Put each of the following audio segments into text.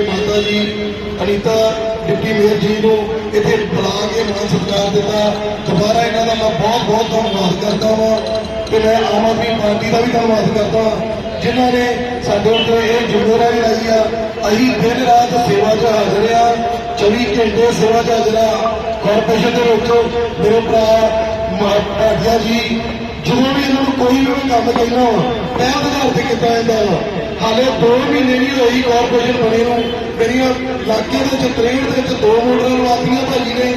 ਮੇਰੇ ਮਾਤਾ ਜੀ, ਅਨੀਤਾ, ਡਿਪਟੀ ਮੇਅਰ ਜੀ ਨੂੰ ਇੱਥੇ ਬੁਲਾ ਕੇ ਮਾਨ ਸਤਿਕਾਰ ਦਿੱਤਾ। ਦੁਬਾਰਾ ਇਹਨਾਂ ਦਾ ਮੈਂ ਬਹੁਤ ਬਹੁਤ ਧੰਨਵਾਦ ਕਰਦਾ ਹਾਂ ਤੇ ਮੈਂ ਆਮ ਆਦਮੀ ਪਾਰਟੀ ਦਾ ਵੀ ਧੰਨਵਾਦ ਕਰਦਾ ਹਾਂ ਜਿਨ੍ਹਾਂ ਨੇ ਸਾਡੇ ਉੱਤੇ ਇਹ ਜ਼ਿੰਮੇਵਾਰੀ ਲਾਈ ਆ। ਅਸੀਂ ਦਿਨ ਰਾਤ ਸੇਵਾ 'ਚ ਹਾਜ਼ਰ ਆ 24 ਘੰਟੇ ਸੇਵਾ 'ਚ ਹਾਜ਼ਰ ਆ। ਕਾਰਪੋਰੇਸ਼ਨ ਦੇ ਵਿੱਚ ਮੇਰੇ ਭਰਾ ਭਾਟੀਆ ਜੀ, ਜਦੋਂ ਵੀ ਇਹਨਾਂ ਨੂੰ ਕੋਈ ਵੀ ਕੰਮ ਕਹਿਣਾ ਵਾ ਪਹਿਲ ਆਧਾਰ ਤੇ ਕੀਤਾ ਜਾਂਦਾ ਵਾ। ਹਾਲੇ 2 ਮਹੀਨੇ ਨਹੀਂ ਹੋਈ ਕਾਰਪੋਰੇਸ਼ਨ ਬਣੇ ਨੂੰ। ਮੇਰੀਆਂ ਇਲਾਕੇ ਦੇ ਵਿੱਚ 63 ਦੇ ਵਿੱਚ ਦੋ ਮੋਟਰਾਂ ਲਵਾਤੀਆਂ ਭਾਜੀ ਨੇ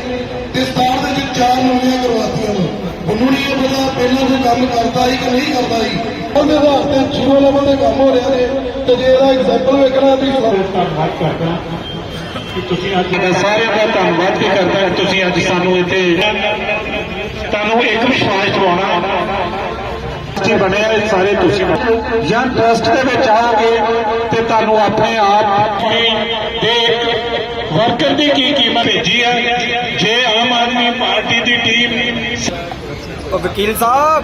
ਤੇ 67 ਦੇ ਵਿੱਚ ਚਾਰ ਨਵੀਆਂ ਕਰਵਾਤੀਆਂ ਨੇ। ਮੈਨੂੰ ਨਹੀਂ ਇਹ ਪਤਾ ਪਹਿਲਾਂ ਕੋਈ ਕੰਮ ਕਰਦਾ ਸੀ ਕਿ ਨਹੀਂ ਕਰਦਾ ਸੀ। ਉਹਦੇ ਆਧਾਰ ਤੇ ਜ਼ੀਰੋ ਲੈਵਲ ਦੇ ਕੰਮ ਹੋ ਰਹੇ ਨੇ ਤੇ ਜੇ ਇਹਦਾ ਐਗਜ਼ਾਮਪਲ ਵੇਖਣਾ ਤੁਸੀਂ ਧੰਨਵਾਦ ਕਰਦਾ ਕਿ ਤੁਸੀਂ ਅੱਜ ਸਾਰਿਆਂ ਦਾ ਧੰਨਵਾਦ ਵੀ ਕਰਦਾ ਤੁਸੀਂ ਅੱਜ ਸਾਨੂੰ ਇੱਥੇ ਤੁਹਾਨੂੰ ਇੱਕ ਵਿਸ਼ਵਾਸ ਦਿਵਾਉਣਾ ਜੀ ਬਣਿਆ ਇਹ ਸਾਰੇ ਤੁਸੀਂ ਜਾਂ ਟਰਸਟ ਦੇ ਵਿੱਚ ਆਓਗੇ ਤੇ ਤੁਹਾਨੂੰ ਆਪਣੇ ਆਪ ਦੇ ਵਰਕਰ ਦੀ ਕੀ ਕੀਮਤ ਭੇਜੀ ਹੈ ਜੇ ਆਮ ਆਦਮੀ ਪਾਰਟੀ ਦੀ ਟੀਮ ਵਕੀਲ ਸਾਹਿਬ।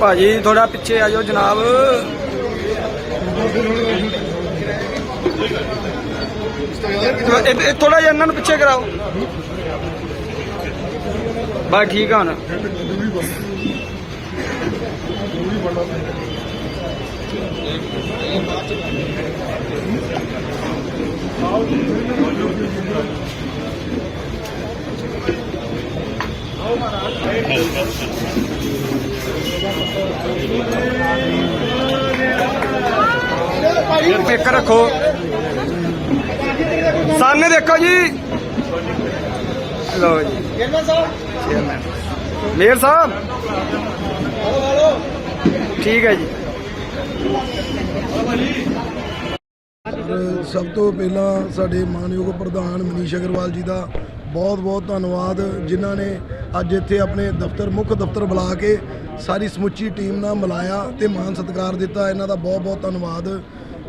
ਭਾਜੀ ਥੋੜਾ ਪਿੱਛੇ ਆ ਜਾਓ ਜਨਾਬ। ਥੋੜਾ ਜਿਹਾ ਇਹਨਾਂ ਨੂੰ ਪਿੱਛੇ ਕਰਾਓ। ਬਸ ਠੀਕ ਆ ਹੁਣ। ਇੱਕ ਰੱਖੋ। ਸਾਹਮਣੇ ਦੇਖੋ ਜੀ। ਲੋ ਜੀ। ਚੇਅਰਮੈਨ ਮੇਅਰ ਸਾਹਿਬ। ਠੀਕ ਹੈ ਜੀ। ਸਭ ਤੋਂ ਪਹਿਲਾਂ ਸਾਡੇ ਮਾਨਯੋਗ ਪ੍ਰਧਾਨ ਮਨੀਸ਼ ਅਗਰਵਾਲ ਜੀ ਦਾ ਬਹੁਤ ਬਹੁਤ ਧੰਨਵਾਦ, ਜਿਨ੍ਹਾਂ ਨੇ ਅੱਜ ਇੱਥੇ ਆਪਣੇ ਦਫ਼ਤਰ, ਮੁੱਖ ਦਫ਼ਤਰ ਬੁਲਾ ਕੇ ਸਾਰੀ ਸਮੁੱਚੀ ਟੀਮ ਨਾਲ ਮਿਲਾਇਆ ਤੇ ਮਾਨ ਸਤਿਕਾਰ ਦਿੱਤਾ। ਇਹਨਾਂ ਦਾ ਬਹੁਤ ਬਹੁਤ ਧੰਨਵਾਦ।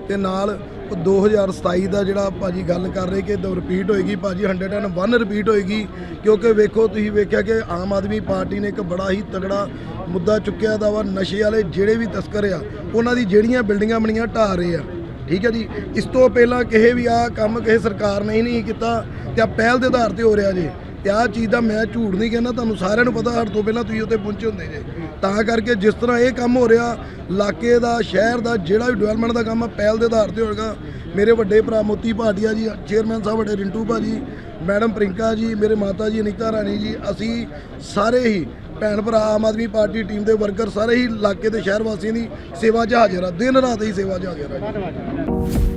ਤੇ ਨਾਲ ਉਹ 2027 ਦਾ ਜਿਹੜਾ ਭਾਜੀ ਗੱਲ ਕਰ ਰਹੇ ਕਿ ਦੋ ਰਿਪੀਟ ਹੋਏਗੀ, ਭਾਜੀ 101 ਰਿਪੀਟ ਹੋਏਗੀ, ਕਿਉਂਕਿ ਵੇਖੋ ਤੁਸੀਂ ਵੇਖਿਆ ਕਿ ਆਮ ਆਦਮੀ ਪਾਰਟੀ ਨੇ ਇੱਕ ਬੜਾ ਹੀ ਤਗੜਾ ਮੁੱਦਾ ਚੁੱਕਿਆ ਦਾ ਵਾ, ਨਸ਼ੇ ਵਾਲੇ ਜਿਹੜੇ ਵੀ ਤਸਕਰ ਆ, ਉਹਨਾਂ ਦੀ ਜਿਹੜੀਆਂ ਬਿਲਡਿੰਗਾਂ ਬਣੀਆਂ ਢਾਹ ਰਹੇ ਆ, ਠੀਕ ਹੈ ਜੀ? ਇਸ ਤੋਂ ਪਹਿਲਾਂ ਕਿਸੇ ਵੀ ਆ ਕੰਮ ਕਿਸੇ ਸਰਕਾਰ ਨੇ ਹੀ ਨਹੀਂ ਕੀਤਾ, ਤੇ ਆ ਪਹਿਲ ਦੇ ਆਧਾਰ ਤੇ ਹੋ ਰਿਹਾ ਜੀ। ਤੇ ਆਹ ਚੀਜ਼ ਦਾ ਮੈਂ ਝੂਠ ਨਹੀਂ ਕਹਿੰਦਾ, ਤੁਹਾਨੂੰ ਸਾਰਿਆਂ ਨੂੰ ਪਤਾ ਹਟ ਤੋਂ ਪਹਿਲਾਂ ਤੁਸੀਂ ਉੱਥੇ ਪਹੁੰਚੇ ਹੁੰਦੇ ਜੇ। ਤਾਂ ਕਰਕੇ ਜਿਸ ਤਰ੍ਹਾਂ ਇਹ ਕੰਮ ਹੋ ਰਿਹਾ, ਇਲਾਕੇ ਦਾ, ਸ਼ਹਿਰ ਦਾ, ਜਿਹੜਾ ਵੀ ਡਿਵੈਲਪਮੈਂਟ ਦਾ ਕੰਮ ਆ, ਪਹਿਲ ਦੇ ਆਧਾਰ ਤੇ ਹੋਏਗਾ। ਮੇਰੇ ਵੱਡੇ ਭਰਾ ਮੋਤੀ ਭਾਟੀਆ ਜੀ ਚੇਅਰਮੈਨ ਸਾਹਿਬ, ਵੱਡੇ ਰਿੰਟੂ ਭਾਜੀ, ਮੈਡਮ ਪ੍ਰਿੰਕਾ ਜੀ, ਮੇਰੇ ਮਾਤਾ ਜੀ, ਅਨੀਤਾ ਰਾਣੀ ਜੀ, ਅਸੀਂ ਸਾਰੇ ਹੀ ਭੈਣ ਭਰਾ, ਆਮ ਆਦਮੀ ਪਾਰਟੀ ਟੀਮ ਦੇ ਵਰਕਰ ਸਾਰੇ ਹੀ ਇਲਾਕੇ ਦੇ ਸ਼ਹਿਰ ਵਾਸੀਆਂ ਦੀ ਸੇਵਾ 'ਚ ਹਾਜ਼ਰ ਆ, ਦਿਨ ਰਾਤ ਹੀ ਸੇਵਾ 'ਚ ਹਾਜ਼ਰ ਆ